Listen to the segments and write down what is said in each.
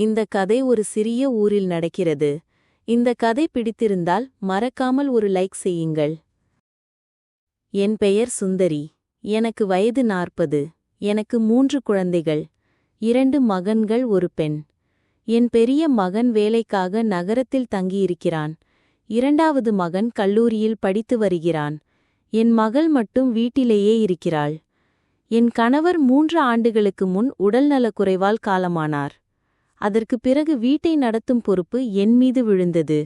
இந்த கதை ஒரு சிறிய ஊரில் நடக்கிறது. இந்த கதை பிடித்திருந்தால் மறக்காமல் ஒரு லைக் செய்யுங்கள். என் பெயர் சுந்தரி. எனக்கு வயது நாற்பது. எனக்கு மூன்று குழந்தைகள். இரண்டு மகன்கள் ஒரு பெண். என் பெரிய மகன் வேலைக்காக நகரத்தில் தங்கியிருக்கிறான். இரண்டாவது மகன் கல்லூரியில் படித்து வருகிறான். என் மகள் மட்டும் வீட்டிலேயே இருக்கிறாள். என் கணவர் மூன்று ஆண்டுகளுக்கு முன் உடல்நலக்குறைவால் காலமானார். அதற்கு பிறகு வீட்டை நடத்தும் பொறுப்பு என் மீது விழுந்தது.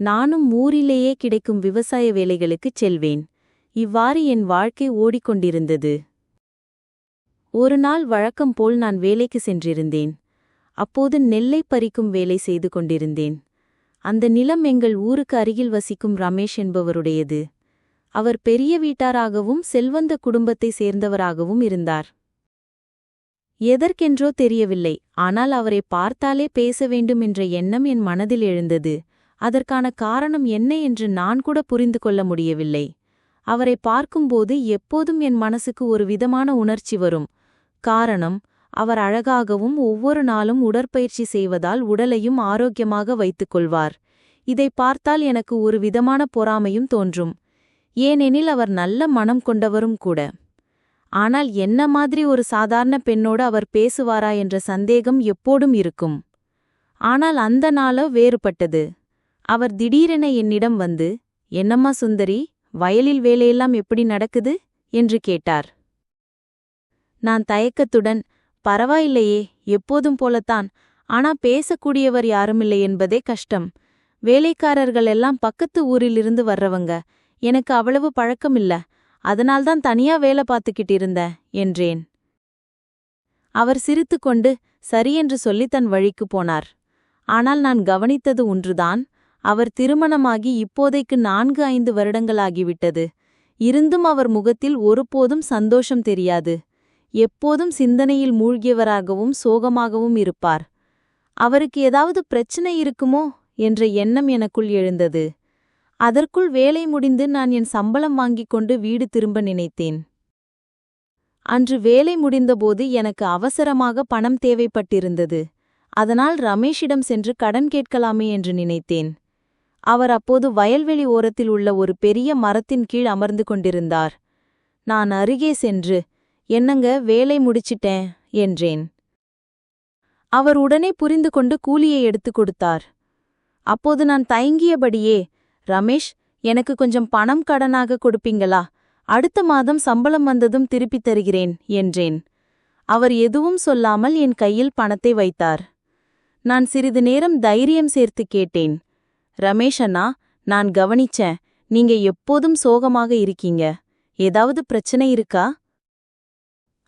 நானும் ஊரிலேயே கிடைக்கும் விவசாய வேலைகளுக்குச் செல்வேன். இவ்வாறு என் வாழ்க்கை ஓடிக்கொண்டிருந்தது. ஒரு நாள் வழக்கம் போல் நான் வேலைக்கு சென்றிருந்தேன். அப்போது நெல்லை பறிக்கும் வேலை செய்து கொண்டிருந்தேன். அந்த நிலம் எங்கள் ஊருக்கு அருகில் வசிக்கும் ரமேஷ் என்பவருடையது. அவர் பெரிய வீட்டாராகவும் செல்வந்த குடும்பத்தை சேர்ந்தவராகவும் இருந்தார். எதற்கென்றோ தெரியவில்லை. ஆனால் அவரை பார்த்தாலே பேச வேண்டும் என்ற எண்ணம் என் மனதில் எழுந்தது. அதற்கான காரணம் என்ன என்று நான் கூட புரிந்து கொள்ள முடியவில்லை. அவரை பார்க்கும்போது எப்போதும் என் மனசுக்கு ஒரு விதமான உணர்ச்சி வரும். காரணம் அவர் அழகாகவும் ஒவ்வொரு நாளும் உடற்பயிற்சி செய்வதால் உடலையும் ஆரோக்கியமாக வைத்துக் கொள்வார். இதை பார்த்தால் எனக்கு ஒரு விதமான பொறாமையும் தோன்றும். ஏனெனில் அவர் நல்ல மனம் கொண்டவரும் கூட. ஆனால் என்ன மாதிரி ஒரு சாதாரண பெண்ணோடு அவர் பேசுவாரா என்ற சந்தேகம் எப்போடும் இருக்கும். ஆனால் அந்த நாளோ வேறுபட்டது. அவர் திடீரென என்னிடம் வந்து என்னம்மா சுந்தரி வயலில் வேலையெல்லாம் எப்படி நடக்குது? என்று கேட்டார். நான் தயக்கத்துடன் பரவாயில்லையே எப்போதும் போலத்தான். ஆனா பேசக்கூடியவர் யாருமில்லை என்பதே கஷ்டம். வேலைக்காரர்கள் எல்லாம் பக்கத்து ஊரிலிருந்து வர்றவங்க. எனக்கு அவ்வளவு பழக்கமில்ல. அதனால்தான் தனியா வேலை பார்த்துக்கிட்டு இருந்தேன் என்றேன். அவர் சிரித்துக்கொண்டு சரியென்று சொல்லி தன் வழிக்கு போனார். ஆனால் நான் கவனித்தது ஒன்றுதான். அவர் திருமணமாகி இப்போதைக்கு நான்கு ஐந்து வருடங்களாகிவிட்டது. இருந்தும் அவர் முகத்தில் ஒருபோதும் சந்தோஷம் தெரியாது. எப்போதும் சிந்தனையில் மூழ்கியவராகவும் சோகமாகவும் இருப்பார். அவருக்கு ஏதாவது பிரச்சனை இருக்குமோ? என்ற எண்ணம் எனக்குள் எழுந்தது. அதற்குள் வேலை முடிந்து நான் என் சம்பளம் வாங்கிக் கொண்டு வீடு திரும்ப நினைத்தேன். அன்று வேலை முடிந்தபோது எனக்கு அவசரமாக பணம் தேவைப்பட்டிருந்தது. அதனால் ரமேஷிடம் சென்று கடன் கேட்கலாமே என்று நினைத்தேன். அவர் அப்போது வயல்வெளி ஓரத்தில் உள்ள ஒரு பெரிய மரத்தின் கீழ் அமர்ந்து கொண்டிருந்தார். நான் அருகே சென்று என்னங்க வேலை முடிச்சிட்டேன் என்றேன். அவர் உடனே புரிந்து கொண்டு கூலியை எடுத்துக் கொடுத்தார். அப்போது நான் தயங்கியபடியே ரமேஷ் எனக்கு கொஞ்சம் பணம் கடனாக கொடுப்பீங்களா? அடுத்த மாதம் சம்பளம் வந்ததும் திருப்பித் தருகிறேன் என்றேன். அவர் எதுவும் சொல்லாமல் என் கையில் பணத்தை வைத்தார். நான் சிறிது நேரம் தைரியம் சேர்த்து கேட்டேன். ரமேஷ் அண்ணா நான் கவனிச்சேன் நீங்க எப்போதும் சோகமாக இருக்கீங்க. ஏதாவது பிரச்சனை இருக்கா?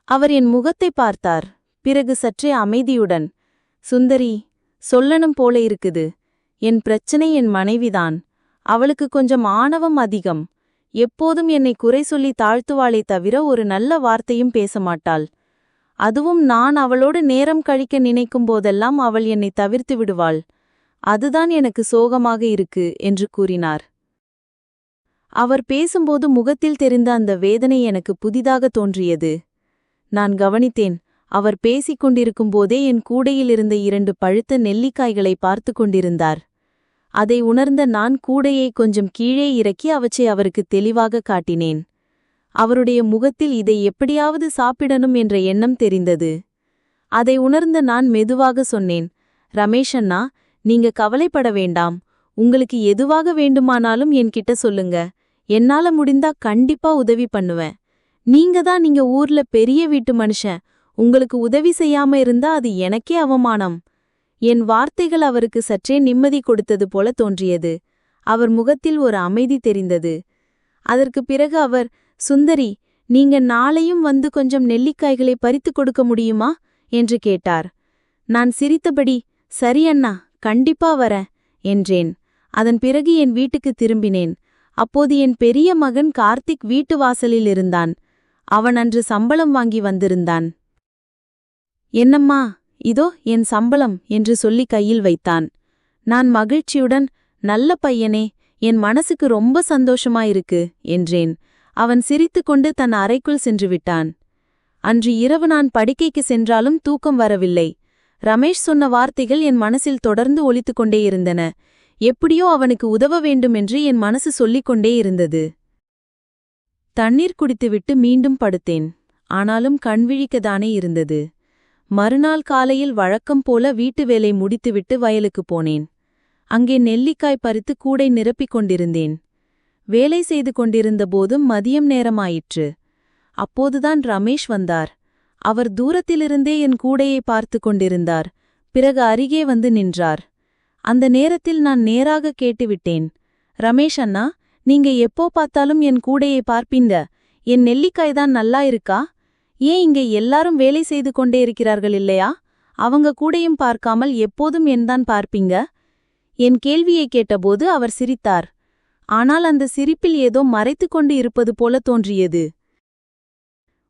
அவர் என் முகத்தை பார்த்தார். பிறகு சற்றே அமைதியுடன் சுந்தரி சொல்லணும் போல இருக்குது. என் பிரச்சனை என் மனைவிதான். அவளுக்கு கொஞ்சம் ஆணவம் அதிகம். எப்போதும் என்னை குறை சொல்லி தாழ்த்துவாளே தவிர ஒரு நல்ல வார்த்தையும் பேச மாட்டாள் அதுவும் நான் அவளோடு நேரம் கழிக்க நினைக்கும் போதெல்லாம் அவள் என்னை தவிர்த்து விடுவாள். அதுதான் எனக்கு சோகமாக இருக்கு என்று கூறினார். அவர் பேசும்போது முகத்தில் தெரிந்த அந்த வேதனை எனக்கு புதிதாக தோன்றியது. நான் கவனித்தேன் அவர் பேசிக் கொண்டிருக்கும்போதே என் கூடையிலிருந்த இரண்டு பழுத்த நெல்லிக்காய்களை பார்த்து கொண்டிருந்தார். அதை உணர்ந்த நான் கூடையை கொஞ்சம் கீழே இறக்கி அவற்றை அவருக்கு தெளிவாக காட்டினேன். அவருடைய முகத்தில் இதை எப்படியாவது சாப்பிடணும் என்ற எண்ணம் தெரிந்தது. அதை உணர்ந்த நான் மெதுவாக சொன்னேன் ரமேஷ் அண்ணா நீங்க கவலைப்பட வேண்டாம். உங்களுக்கு எதுவாக வேண்டுமானாலும் என்கிட்ட சொல்லுங்க. என்னால முடிந்தா கண்டிப்பா உதவி பண்ணுவேன். நீங்க தான் நீங்க ஊர்ல பெரிய வீட்டு மனுஷன். உங்களுக்கு உதவி செய்யாம இருந்தா அது எனக்கே அவமானம். என் வார்த்தைகள் அவருக்கு சற்றே நிம்மதி கொடுத்தது போல தோன்றியது. அவர் முகத்தில் ஒரு அமைதி தெரிந்தது. அதற்கு பிறகு அவர் சுந்தரி நீங்க நாளையும் வந்து கொஞ்சம் நெல்லிக்காய்களை பறித்து கொடுக்க முடியுமா? என்று கேட்டார். நான் சிரித்தபடி சரி அண்ணா கண்டிப்பா வரேன் என்றேன். அதன் பிறகு என் வீட்டுக்கு திரும்பினேன். அப்போது என் பெரிய மகன் கார்த்திக் வீட்டு வாசலில் இருந்தான். அவன் அன்று சம்பளம் வாங்கி வந்திருந்தான். என்னம்மா இதோ என் சம்பளம் என்று சொல்லி கையில் வைத்தான். நான் மகிழ்ச்சியுடன் நல்ல பையனே என் மனசுக்கு ரொம்ப சந்தோஷமாயிருக்கு என்றேன். அவன் சிரித்துக்கொண்டு தன் அறைக்குள் சென்று விட்டான் அன்று இரவு நான் படுக்கைக்கு சென்றாலும் தூக்கம் வரவில்லை. ரமேஷ் சொன்ன வார்த்தைகள் என் மனசில் தொடர்ந்து ஒலித்துக் கொண்டே இருந்தன. எப்படியோ அவனுக்கு உதவ வேண்டுமென்று என் மனசு சொல்லிக் கொண்டே இருந்தது. தண்ணீர் குடித்துவிட்டு மீண்டும் படுத்தேன். ஆனாலும் கண்விழிக்கதானே இருந்தது. மறுநாள் காலையில் வழக்கம் போல வீட்டு வேலை முடித்துவிட்டு வயலுக்குப் போனேன். அங்கே நெல்லிக்காய் பறித்து கூடை நிரப்பிக் கொண்டிருந்தேன். வேலை செய்து கொண்டிருந்த போதும் மதியம் நேரமாயிற்று. அப்போதுதான் ரமேஷ் வந்தார். அவர் தூரத்திலிருந்தே என் கூடையை பார்த்து கொண்டிருந்தார். பிறகு அருகே வந்து நின்றார். அந்த நேரத்தில் நான் நேராக கேட்டுவிட்டேன். ரமேஷ் அண்ணா நீங்க எப்போ பார்த்தாலும் என் கூடையை பார்ப்பீங்க. என் நெல்லிக்காய் தான் நல்லா இருக்கா? ஏன் இங்கே எல்லாரும் வேலை செய்து கொண்டே இருக்கிறார்கள் இல்லையா? அவங்க கூடையும் பார்க்காமல் எப்போதும் என்தான் பார்ப்பீங்க? என் கேள்வியை கேட்டபோது அவர் சிரித்தார். ஆனால் அந்த சிரிப்பில் ஏதோ மறைத்துக் கொண்டு இருப்பது போல தோன்றியது.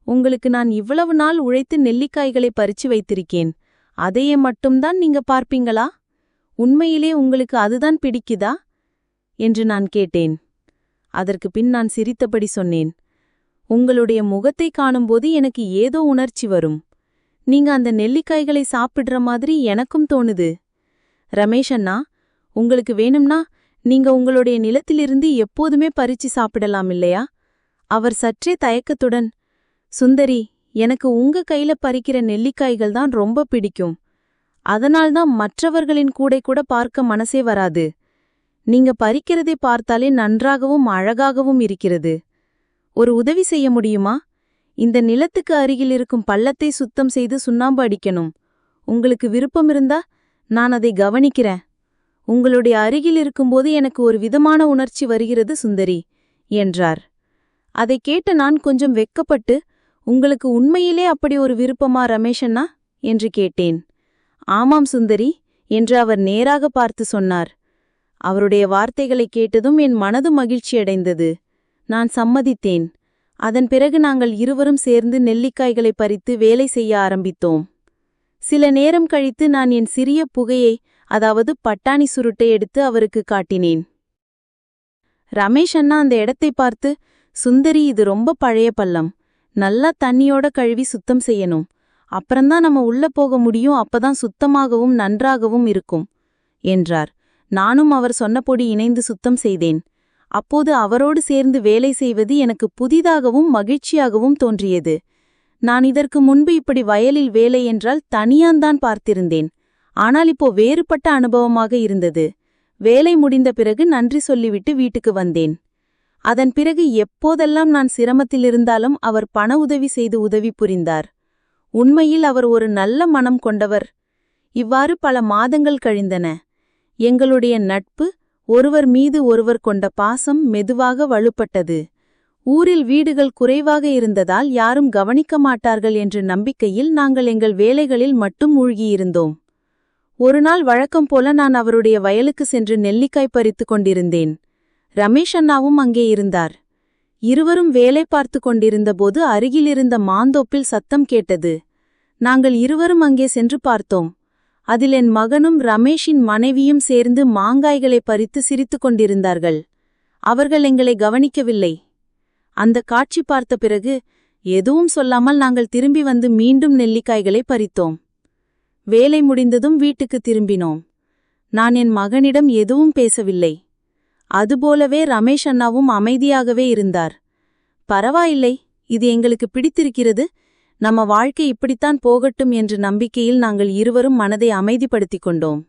உங்களுக்கு நான் இவ்வளவு நாள் உழைத்து நெல்லிக்காய்களை பறிச்சு வைத்திருக்கேன். அதையே மட்டும்தான் நீங்க பார்ப்பீங்களா? உண்மையிலே உங்களுக்கு அதுதான் பிடிக்குதா? என்று நான் கேட்டேன். அதற்கு பின் நான் சிரித்தபடி சொன்னேன். உங்களுடைய முகத்தை காணும்போது எனக்கு ஏதோ உணர்ச்சி வரும். நீங்க அந்த நெல்லிக்காய்களை சாப்பிடுற மாதிரி எனக்கும் தோணுது. ரமேஷ் அண்ணா உங்களுக்கு வேணும்னா நீங்க உங்களுடைய நிலத்திலிருந்து எப்போதுமே பறிச்சு சாப்பிடலாம் இல்லையா? அவர் சற்றே தயக்கத்துடன் சுந்தரி எனக்கு உங்க கையில பறிக்கிற நெல்லிக்காய்கள் தான் ரொம்ப பிடிக்கும். அதனால்தான் மற்றவர்களின் கூடை கூட பார்க்க மனசே வராது. நீங்க பறிக்கிறதை பார்த்தாலே நன்றாகவும் அழகாகவும் இருக்கிறது. ஒரு உதவி செய்ய முடியுமா? இந்த நிலத்துக்கு அருகில் இருக்கும் பள்ளத்தை சுத்தம் செய்து சுண்ணாம்பு அடிக்கணும். உங்களுக்கு விருப்பம் இருந்தா நான் அதை கவனிக்கிறேன். உங்களுடைய அருகில் இருக்கும்போது எனக்கு ஒரு விதமான உணர்ச்சி வருகிறது சுந்தரி என்றார். அதை கேட்ட நான் கொஞ்சம் வெக்கப்பட்டு உங்களுக்கு உண்மையிலே அப்படி ஒரு விருப்பமா ரமேஷண்ணா என்று கேட்டேன். ஆமாம் சுந்தரி என்று அவர் நேராக பார்த்து சொன்னார். அவருடைய வார்த்தைகளைக் கேட்டதும் என் மனது மகிழ்ச்சியடைந்தது. நான் சம்மதித்தேன். அதன் பிறகு நாங்கள் இருவரும் சேர்ந்து நெல்லிக்காய்களை பறித்து வேலை செய்ய ஆரம்பித்தோம். சில நேரம் கழித்து நான் என் சிறிய புகையை அதாவது பட்டாணி சுருட்டை எடுத்து அவருக்கு காட்டினேன். ரமேஷ் அண்ணா அந்த இடத்தை பார்த்து சுந்தரி இது ரொம்ப பழைய பள்ளம். நல்லா தண்ணியோட கழுவி சுத்தம் செய்யணும். அப்புறம்தான் நம்ம உள்ள போக முடியும். அப்பதான் சுத்தமாகவும் நன்றாகவும் இருக்கும் என்றார். நானும் அவர் சொன்னபொடி இணைந்து சுத்தம் செய்தேன். அப்போது அவரோடு சேர்ந்து வேலை செய்வது எனக்கு புதிதாகவும் மகிழ்ச்சியாகவும் தோன்றியது. நான் இதற்கு முன்பு இப்படி வயலில் வேலை என்றால் தனியான்தான் பார்த்திருந்தேன். ஆனால் இப்போ வேறுபட்ட அனுபவமாக இருந்தது. வேலை முடிந்த பிறகு நன்றி சொல்லிவிட்டு வீட்டுக்கு வந்தேன். அதன் பிறகு எப்போதெல்லாம் நான் சிரமத்தில் இருந்தாலும் அவர் பண உதவி செய்து உதவி புரிந்தார். உண்மையில் அவர் ஒரு நல்ல மனம் கொண்டவர். இவ்வாறு பல மாதங்கள் கழிந்தன. எங்களுடைய நட்பு ஒருவர் மீது ஒருவர் கொண்ட பாசம் மெதுவாக வலுப்பட்டது. ஊரில் வீடுகள் குறைவாக இருந்ததால் யாரும் கவனிக்க மாட்டார்கள் என்ற நம்பிக்கையில் நாங்கள் எங்கள் வேலைகளில் மட்டும் மூழ்கியிருந்தோம். ஒருநாள் வழக்கம் போல நான் அவருடைய வயலுக்கு சென்று நெல்லிக்காய் பறித்துக் கொண்டிருந்தேன். ரமேஷ் அண்ணாவும் அங்கே இருந்தார். இருவரும் வேலை பார்த்து கொண்டிருந்தபோது அருகிலிருந்த மாந்தோப்பில் சத்தம் கேட்டது. நாங்கள் இருவரும் அங்கே சென்று பார்த்தோம். அதில் என் மகனும் ரமேஷின் மனைவியும் சேர்ந்து மாங்காய்களை பறித்து சிரித்துக் கொண்டிருந்தார்கள். அவர்கள் எங்களை கவனிக்கவில்லை. அந்த காட்சி பார்த்த பிறகு எதுவும் சொல்லாமல் நாங்கள் திரும்பி வந்து மீண்டும் நெல்லிக்காய்களை பறித்தோம். வேலை முடிந்ததும் வீட்டுக்கு திரும்பினோம். நான் என் மகனிடம் எதுவும் பேசவில்லை. அதுபோலவே ரமேஷ் அண்ணாவும் அமைதியாகவே இருந்தார். பரவாயில்லை இது எங்களுக்கு பிடித்திருக்கிறது. நம்ம வாழ்க்கை இப்படித்தான் போகட்டும் என்ற நம்பிக்கையில் நாங்கள் இருவரும் மனதை அமைதிப்படுத்திக் கொண்டோம்.